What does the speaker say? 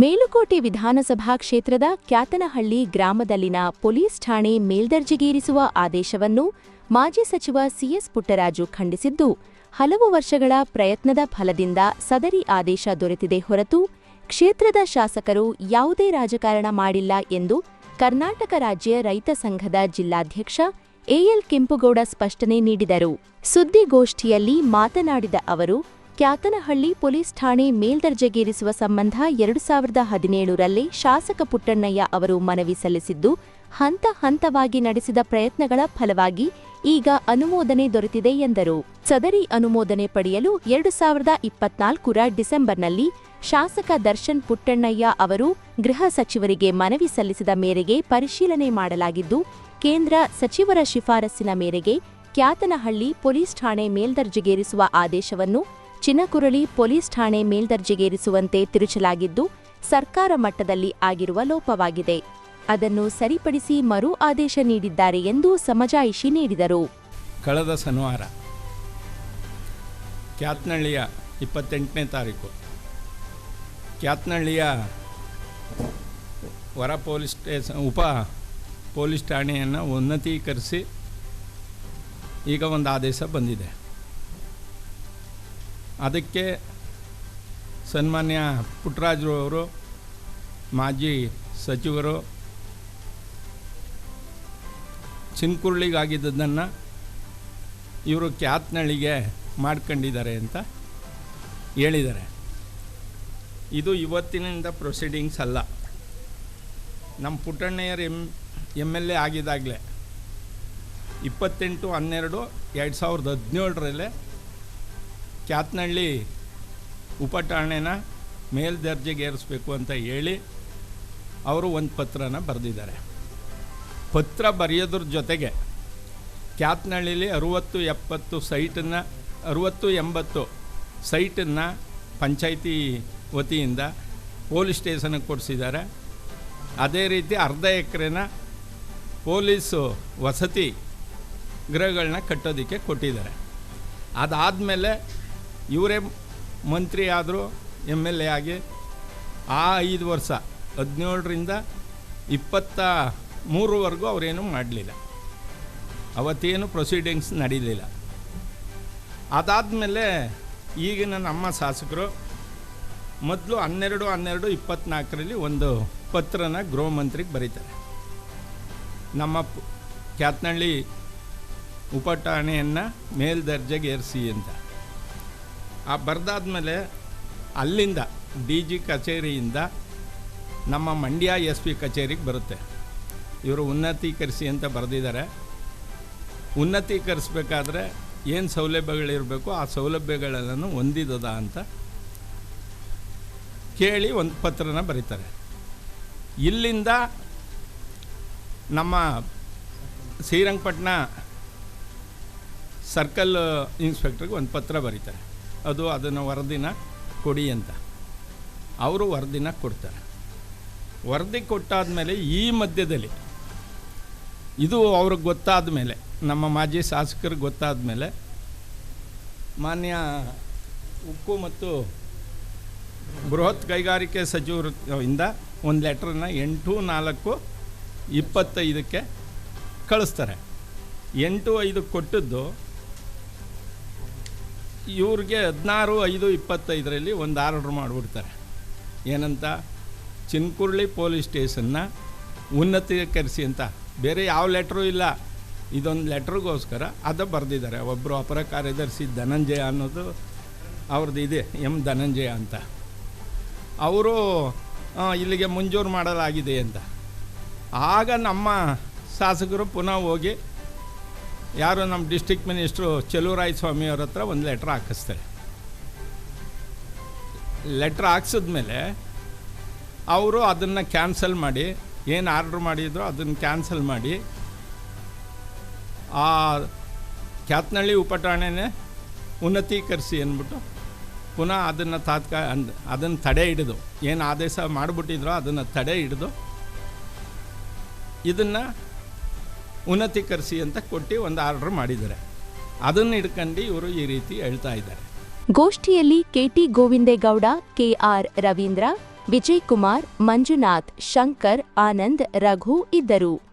ಮೇಲುಕೋಟೆ ವಿಧಾನಸಭಾ ಕ್ಷೇತ್ರದ ಕ್ಯಾತನಹಳ್ಳಿ ಗ್ರಾಮದಲ್ಲಿನ ಪೊಲೀಸ್ ಠಾಣೆ ಮೇಲ್ದರ್ಜೆಗೇರಿಸುವ ಆದೇಶವನ್ನು ಮಾಜಿ ಸಚಿವ ಸಿಎಸ್ ಪುಟ್ಟರಾಜು ಖಂಡಿಸಿದ್ದು, ಹಲವು ವರ್ಷಗಳ ಪ್ರಯತ್ನದ ಫಲದಿಂದ ಸದರಿ ಆದೇಶ ದೊರೆತಿದೆ ಹೊರತು ಕ್ಷೇತ್ರದ ಶಾಸಕರು ಯಾವುದೇ ರಾಜಕಾರಣ ಮಾಡಿಲ್ಲ ಎಂದು ಕರ್ನಾಟಕ ರಾಜ್ಯ ರೈತ ಸಂಘದ ಜಿಲ್ಲಾಧ್ಯಕ್ಷ ಎಎಲ್ ಕೆಂಪುಗೌಡ ಸ್ಪಷ್ಟನೆ ನೀಡಿದರು. ಸುದ್ದಿಗೋಷ್ಠಿಯಲ್ಲಿ ಮಾತನಾಡಿದ ಅವರು ಕ್ಯಾತನಹಳ್ಳಿ ಪೊಲೀಸ್ ಠಾಣೆ ಮೇಲ್ದರ್ಜೆಗೇರಿಸುವ ಸಂಬಂಧ ಎರಡು ಸಾವಿರದ ಹದಿನೇಳರಲ್ಲೇ ಶಾಸಕ ಪುಟ್ಟಣ್ಣಯ್ಯ ಅವರು ಮನವಿ ಸಲ್ಲಿಸಿದ್ದು, ಹಂತ ಹಂತವಾಗಿ ನಡೆಸಿದ ಪ್ರಯತ್ನಗಳ ಫಲವಾಗಿ ಈಗ ಅನುಮೋದನೆ ದೊರೆತಿದೆ ಎಂದರು. ಸದರಿ ಅನುಮೋದನೆ ಪಡೆಯಲು ಎರಡು ಸಾವಿರದ ಇಪ್ಪತ್ನಾಲ್ಕರ ಡಿಸೆಂಬರ್ನಲ್ಲಿ ಶಾಸಕ ದರ್ಶನ್ ಪುಟ್ಟಣ್ಣಯ್ಯ ಅವರು ಗೃಹ ಸಚಿವರಿಗೆ ಮನವಿ ಸಲ್ಲಿಸಿದ ಮೇರೆಗೆ ಪರಿಶೀಲನೆ ಮಾಡಲಾಗಿದ್ದು, ಕೇಂದ್ರ ಸಚಿವರ ಶಿಫಾರಸ್ಸಿನ ಮೇರೆಗೆ ಕ್ಯಾತನಹಳ್ಳಿ ಪೊಲೀಸ್ ಠಾಣೆ ಮೇಲ್ದರ್ಜೆಗೇರಿಸುವ ಆದೇಶವನ್ನು ಚಿನಕುರಳಿ ಪೊಲೀಸ್ ಠಾಣೆ ಮೇಲ್ದರ್ಜೆಗೇರಿಸುವಂತೆ ತಿರುಚಲಾಗಿದ್ದು, ಸರ್ಕಾರ ಮಟ್ಟದಲ್ಲಿ ಆಗಿರುವ ಲೋಪವಾಗಿದೆ. ಅದನ್ನು ಸರಿಪಡಿಸಿ ಮರು ಆದೇಶ ನೀಡಿದ್ದಾರೆ ಎಂದು ಸಮಜಾಯಿಷಿ ನೀಡಿದರು. ಕಳೆದ ಶನಿವಾರ, ಕ್ಯಾತ್ನಳ್ಳಿಯ ಇಪ್ಪತ್ತೆಂಟನೇ ತಾರೀಕು, ಕ್ಯಾತ್ನಳ್ಳಿಯ ಹೊರ ಪೊಲೀಸ್ ಸ್ಟೇಷನ್ ಉಪ ಪೊಲೀಸ್ ಠಾಣೆಯನ್ನು ಉನ್ನತೀಕರಿಸಿ ಈಗ ಒಂದು ಆದೇಶ ಬಂದಿದೆ. ಅದಕ್ಕೆ ಸನ್ಮಾನ್ಯ ಪುಟ್ರಾಜರು ಅವರು, ಮಾಜಿ ಸಚಿವರು ಚಿನ್ಕುರುಳಿಗಾಗಿದ್ದದನ್ನು ಇವರು ಕ್ಯಾತ್ನಳ್ಳಿಗೆ ಮಾಡ್ಕೊಂಡಿದ್ದಾರೆ ಅಂತ ಹೇಳಿದ್ದಾರೆ. ಇದು ಇವತ್ತಿನಿಂದ ಪ್ರೊಸೀಡಿಂಗ್ಸ್ ಅಲ್ಲ. ನಮ್ಮ ಪುಟ್ಟಣ್ಣಯ್ಯರ್ ಎಂ ಎಂ ಎಲ್ ಎ ಆಗಿದ್ದಾಗಲೇ, ಇಪ್ಪತ್ತೆಂಟು ಹನ್ನೆರಡು ಎರಡು ಸಾವಿರದ ಹದಿನೇಳರಲ್ಲೇ ಕ್ಯಾತ್ನಳ್ಳಿ ಉಪಠಾಣೆನ ಮೇಲ್ದರ್ಜೆಗೇರಿಸ್ಬೇಕು ಅಂತ ಹೇಳಿ ಅವರು ಒಂದು ಪತ್ರನ ಬರೆದಿದ್ದಾರೆ. ಪತ್ರ ಬರೆಯೋದ್ರ ಜೊತೆಗೆ ಕ್ಯಾತ್ನಹಳ್ಳಿಲಿ ಅರುವತ್ತು ಎಪ್ಪತ್ತು ಸೈಟನ್ನು ಅರುವತ್ತು ಎಂಬತ್ತು ಸೈಟನ್ನು ಪಂಚಾಯಿತಿ ವತಿಯಿಂದ ಪೊಲೀಸ್ ಸ್ಟೇಷನಿಗೆ ಕೊಡಿಸಿದ್ದಾರೆ. ಅದೇ ರೀತಿ ಅರ್ಧ ಎಕರೆನ ಪೊಲೀಸು ವಸತಿ ಗೃಹಗಳನ್ನ ಕಟ್ಟೋದಕ್ಕೆ ಕೊಟ್ಟಿದ್ದಾರೆ. ಅದಾದಮೇಲೆ ಇವರೇ ಮಂತ್ರಿ ಆದರೂ ಎಂ ಎಲ್ ಎ ಆಗಿ. ಆ ಐದು ವರ್ಷ, ಹದಿನೇಳರಿಂದ ಇಪ್ಪತ್ತ ಮೂರುವರೆಗೂ ಅವರೇನು ಮಾಡಲಿಲ್ಲ. ಅವತ್ತೇನು ಪ್ರೊಸೀಡಿಂಗ್ಸ್ ನಡೀಲಿಲ್ಲ. ಅದಾದಮೇಲೆ ಈಗಿನ ನಮ್ಮ ಶಾಸಕರು ಮೊದಲು ಹನ್ನೆರಡು ಹನ್ನೆರಡು ಇಪ್ಪತ್ತ್ನಾಲ್ಕರಲ್ಲಿ ಒಂದು ಪತ್ರನ ಗೃಹ ಮಂತ್ರಿಗೆ ಬರೀತಾರೆ. ನಮ್ಮ ಕ್ಯಾತ್ನಳ್ಳಿ ಕ್ಯಾತ್ನಹಳ್ಳಿ ಮೇಲ್ದರ್ಜೆಗೆ ಏರಿಸಿ ಅಂತ. ಆ ಬರೆದಾದ್ಮೇಲೆ ಅಲ್ಲಿಂದ ಡಿ ಜಿ ಕಚೇರಿಯಿಂದ ನಮ್ಮ ಮಂಡ್ಯ ಎಸ್ ಪಿ ಕಚೇರಿಗೆ ಬರುತ್ತೆ. ಇವರು ಉನ್ನತೀಕರಿಸಿ ಅಂತ ಬರೆದಿದ್ದಾರೆ. ಉನ್ನತೀಕರಿಸ್ಬೇಕಾದ್ರೆ ಏನು ಸೌಲಭ್ಯಗಳಿರಬೇಕು, ಆ ಸೌಲಭ್ಯಗಳೆಲ್ಲನೂ ಹೊಂದಿದದ ಅಂತ ಕೇಳಿ ಒಂದು ಪತ್ರನ ಬರೀತಾರೆ. ಇಲ್ಲಿಂದ ನಮ್ಮ ಶ್ರೀರಂಗಪಟ್ಟಣ ಸರ್ಕಲ್ ಇನ್ಸ್ಪೆಕ್ಟ್ರಿಗೆ ಒಂದು ಪತ್ರ ಬರೀತಾರೆ. ಅದು ಅದನ್ನು ವರದಿನ ಕೊಡಿ ಅಂತ. ಅವರು ವರದಿನ ಕೊಡ್ತಾರೆ. ವರದಿ ಕೊಟ್ಟಾದಮೇಲೆ ಈ ಮಧ್ಯದಲ್ಲಿ, ಇದು ಅವ್ರಿಗೆ ಗೊತ್ತಾದ ಮೇಲೆ ನಮ್ಮ ಮಾಜಿ ಶಾಸಕರಿಗೆ ಗೊತ್ತಾದ ಮೇಲೆ ಮಾನ್ಯ ಉಕ್ಕು ಮತ್ತು ಬೃಹತ್ ಕೈಗಾರಿಕೆ ಸಚಿವರಿಂದ ಒಂದು ಲೆಟ್ರನ್ನ ಎಂಟು ನಾಲ್ಕು ಇಪ್ಪತ್ತೈದಕ್ಕೆ ಕಳಿಸ್ತಾರೆ. ಎಂಟು ಐದು ಕೊಟ್ಟದ್ದು ಇವ್ರಿಗೆ ಹದಿನಾರು, ಐದು, ಇಪ್ಪತ್ತೈದರಲ್ಲಿ ಒಂದು ಆರ್ಡ್ರ್ ಮಾಡಿಬಿಡ್ತಾರೆ. ಏನಂತ? ಚಿನ್ಕುರ್ಳಿ ಪೊಲೀಸ್ ಸ್ಟೇಷನ್ನ ಉನ್ನತೀಕರಿಸಿ ಅಂತ. ಬೇರೆ ಯಾವ ಲೆಟ್ರೂ ಇಲ್ಲ. ಇದೊಂದು ಲೆಟ್ರಿಗೋಸ್ಕರ ಅದು ಬರೆದಿದ್ದಾರೆ. ಒಬ್ಬರು ಅಪರ ಕಾರ್ಯದರ್ಶಿ ಧನಂಜಯ ಅನ್ನೋದು ಅವ್ರದ್ದು ಇದೆ, ಎಂ ಧನಂಜಯ ಅಂತ. ಅವರು ಇಲ್ಲಿಗೆ ಮುಂಜೂರು ಮಾಡಲಾಗಿದೆ ಅಂತ. ಆಗ ನಮ್ಮ ಶಾಸಕರು ಪುನಃ ಹೋಗಿ ಯಾರು ನಮ್ಮ ಡಿಸ್ಟಿಕ್ ಮಿನಿಸ್ಟ್ರು ಚೆಲುವರಾಯ ಸ್ವಾಮಿ ಅವ್ರ ಹತ್ರ ಒಂದು ಲೆಟ್ರ್ ಹಾಕಿಸ್ತಾರೆ. ಲೆಟ್ರ್ ಹಾಕ್ಸಿದ್ಮೇಲೆ ಅವರು ಅದನ್ನು ಕ್ಯಾನ್ಸಲ್ ಮಾಡಿ, ಏನು ಆರ್ಡ್ರ್ ಮಾಡಿದ್ರು ಅದನ್ನು ಕ್ಯಾನ್ಸಲ್ ಮಾಡಿ, ಆ ಕ್ಯಾತ್ನಳ್ಳಿ ಉಪಠಾಣೆನೇ ಉನ್ನತೀಕರಿಸಿ ಅಂದ್ಬಿಟ್ಟು ಪುನಃ ಅದನ್ನು ತಾತ್ಕ ಅಂದ್ ಅದನ್ನು ತಡೆ ಹಿಡಿದು, ಏನು ಆದೇಶ ಮಾಡಿಬಿಟ್ಟಿದ್ರೋ ಅದನ್ನು ತಡೆ ಹಿಡಿದು ಇದನ್ನು ಉನ್ನತೀಕರಿಸಿ ಅಂತ ಕೊಟ್ಟು ಒಂದು ಆರ್ಡ್ರ್ ಮಾಡಿದ್ದಾರೆ. ಅದನ್ನು ಹಿಡ್ಕೊಂಡು ಇವರು ಈ ರೀತಿ ಹೇಳ್ತಾ ಇದ್ದಾರೆ. ಗೋಷ್ಠಿಯಲ್ಲಿ ಕೆಟಿ ಗೋವಿಂದೇಗೌಡ, ಕೆಆರ್ ರವೀಂದ್ರ, ವಿಜಯ್ ಕುಮಾರ್, ಮಂಜುನಾಥ್, ಶಂಕರ್, ಆನಂದ್, ರಘು ಇದ್ದರು.